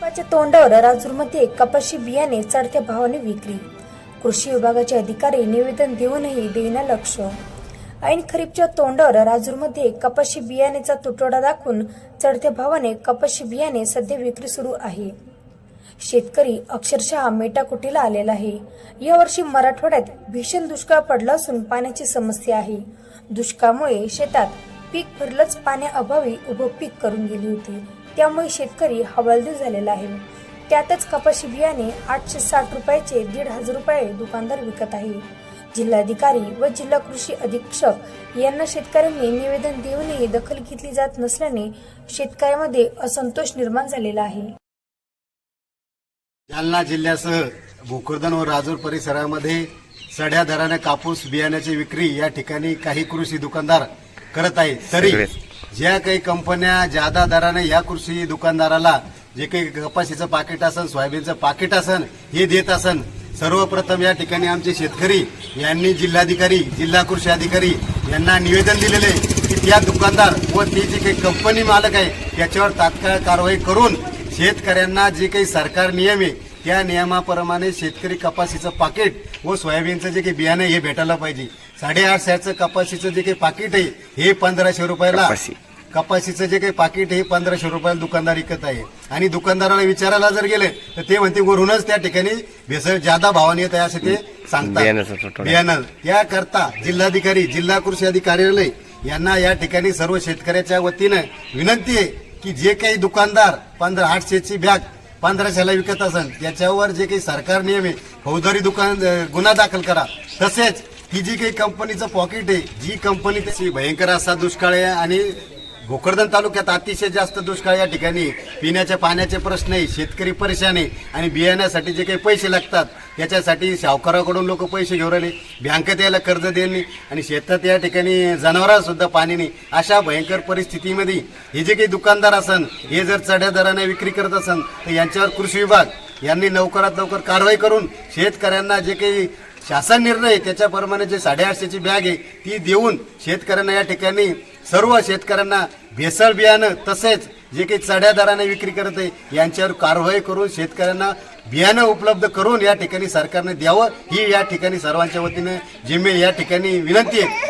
भाजपाच्या तोंडावर राजूरमध्ये कपाशी बियाणे चढत्या भावाने विक्री. कृषी विभागाचे अधिकारी निवेदन देऊनही देईना लक्ष. ऐन खरीपच्या तोंडावर राजूरमध्ये कपाशी बियाणेचा तुटवडा दाखवून चढत्या भावाने कपाशी बियाणे सध्या विक्री सुरू आहे. शेतकरी अक्षरशः मेटाकुटीला आलेला आहे. यावर्षी मराठवाड्यात भीषण दुष्काळ पडला असून पाण्याची समस्या आहे. दुष्काळामुळे शेतात पीक भरलंच पाण्याअभावी उभं पीक करून गेली होती. त्यामुळे शेतकरी हवालदिल झालेला आहे. त्यातच कपाशी बियाणे आठशे साठ रुपयाचे दीड हजार रुपये दुकानदार विकत आहे. जिल्हाधिकारी व जिल्हा कृषी अधीक्षक यांना शेतकऱ्यांनी निवेदन देऊनही दखल घेतली जात नसल्याने शेतकऱ्यांमध्ये असंतोष निर्माण झालेला आहे. जालना जिल्ह्यासह भोकरदन व राजूर परिसरामध्ये सड्या दराने कापूस बियाण्याची विक्री या ठिकाणी काही कृषी दुकानदार करत आहेत. तरी ज्या काही कंपन्या जादा दराने या कृषी दुकानदाराला जे काही कपाशीचं पाकिट असन सोयाबीनचं पाकिट असन हे देत असन सर्वप्रथम या ठिकाणी आमचे शेतकरी यांनी जिल्हाधिकारी जिल्हा कृषी अधिकारी यांना निवेदन दिलेले आहे की त्या दुकानदार व ती जी काही कंपनी मालक आहे त्याच्यावर तात्काळ कारवाई करून शेतकऱ्यांना जे काही सरकार नियम आहे त्या नियमाप्रमाणे शेतकरी कपाशीचं पाकिट व सोयाबीनचं जे काही बियाणं हे भेटायला पाहिजे साडेआठ सॅटचं कपाशीचं जे काही पाकिट आहे हे पंधराशे रुपयाला कपाशी. कपाशीचं जे काही पाकिट हे पंधराशे रुपयाला दुकानदार विकत आहे आणि दुकानदाराला विचारायला जर गेले तर ते म्हणते वरूनच त्या ठिकाणी भेसळ जादा भावाने येत आहे असं ते सांगतात. बियाणं त्याकरता जिल्हाधिकारी जिल्हा कृषी अधिकारी कार्यालय यांना या ठिकाणी सर्व शेतकऱ्याच्या वतीनं विनंती आहे की जे काही दुकानदार पंधरा आठशेची बॅग पंधराशेला विकत असन त्याच्यावर जे काही सरकार नियम आहे फौजदारी दुकान गुन्हा दाखल करा. तसेच ही जी काही कंपनीचं पॉकेट आहे जी कंपनी त्याची भयंकर असा दुष्काळ आहे आणि भोकरदन तालुक्यात अतिशय जास्त दुष्काळ या ठिकाणी. पिण्याच्या पाण्याचे प्रश्न आहे शेतकरी परेशान आहे आणि बियाण्यासाठी जे काही पैसे लागतात त्याच्यासाठी सावकाराकडून लोक पैसे घेऊन राहिले. बँकेत यायला कर्ज देणे आणि शेतात या ठिकाणी जनावरांसुद्धा पाणी नाही. अशा भयंकर परिस्थितीमध्ये हे जे काही दुकानदार असन हे जर चढ्या दराने विक्री करत असन तर यांच्यावर कृषी विभाग यांनी लवकरात लवकर कारवाई करून शेतकऱ्यांना जे काही शासन निर्णय त्याच्याप्रमाणे जे साडेआठशेची बॅग आहे ती देऊन शेतकऱ्यांना या ठिकाणी सर्व शेतकऱ्यांना भेसळ बियाणं तसेच जे काही चढ्या दराने विक्री करत आहे यांच्यावर कारवाई करून शेतकऱ्यांना बियाणं उपलब्ध करून या ठिकाणी सरकारने द्यावं ही या ठिकाणी सर्वांच्या वतीने जिम्मे या ठिकाणी विनंती आहे